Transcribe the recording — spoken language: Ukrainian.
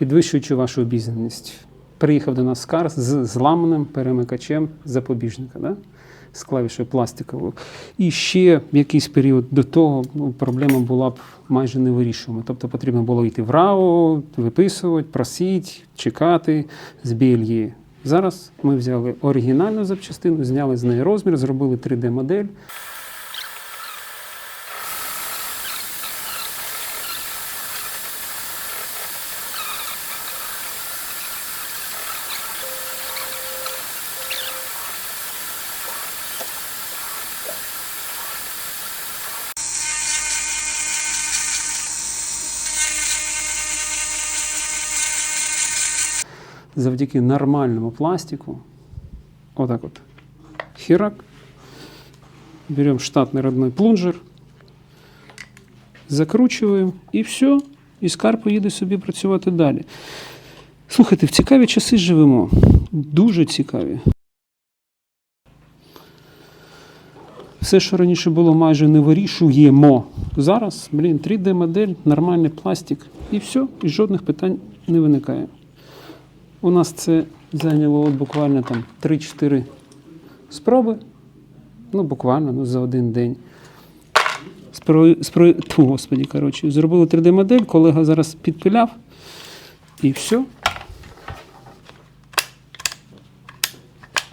підвищуючи вашу обізнаність. Приїхав до нас скар з зламаним перемикачем запобіжника, да? з клавішою пластиковою. І ще в якийсь період до того ну, проблема була б майже невирішуема. Тобто потрібно було йти в РАО, виписувати, просити, чекати з BLE. Зараз ми взяли оригінальну запчастину, зняли з неї розмір, зробили 3D-модель. Завдяки нормальному пластику, вот так вот, херак, берем штатный родной плунжер, закручуємо і все, і скар поїде собі працювати далі. Слухайте, в цікаві часи живемо. Дуже цікаві. Все, що раніше було майже не вирішуємо. Зараз, блін, 3D-модель, нормальний пластик, і все, і жодних питань не виникає. У нас це зайняло от буквально там 3-4 спроби. Ну, буквально, ну, за один день. Спро... Спро... Ту, господі, коротше, зробили 3D-модель, колега зараз підпиляв, і все.